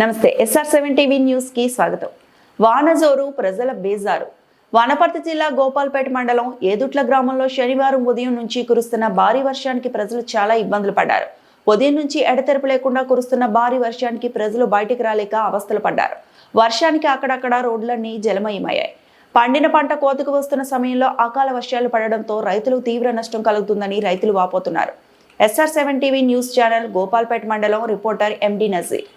నమస్తే SR seven TV న్యూస్కి స్వాగతం. వానజోరు ప్రజల బేజారు. వనపర్తి జిల్లా గోపాల్పేట మండలం ఏదుట్ల గ్రామంలో శనివారం ఉదయం నుంచి కురుస్తున్న భారీ వర్షానికి ప్రజలు చాలా ఇబ్బందులు పడ్డారు. ఉదయం నుంచి ఎడతెరపు లేకుండా కురుస్తున్న భారీ వర్షానికి ప్రజలు బయటికి రాలేక అవస్థలు పడ్డారు. వర్షానికి అక్కడక్కడ రోడ్లన్నీ జలమయమయ్యాయి. పండిన పంట కోతకు వస్తున్న సమయంలో అకాల వర్షాలు పడడంతో రైతులకు తీవ్ర నష్టం కలుగుతుందని రైతులు వాపోతున్నారు. SR seven TV news channel Gopalpeta మండలం రిపోర్టర్ ఎండి నజీర్.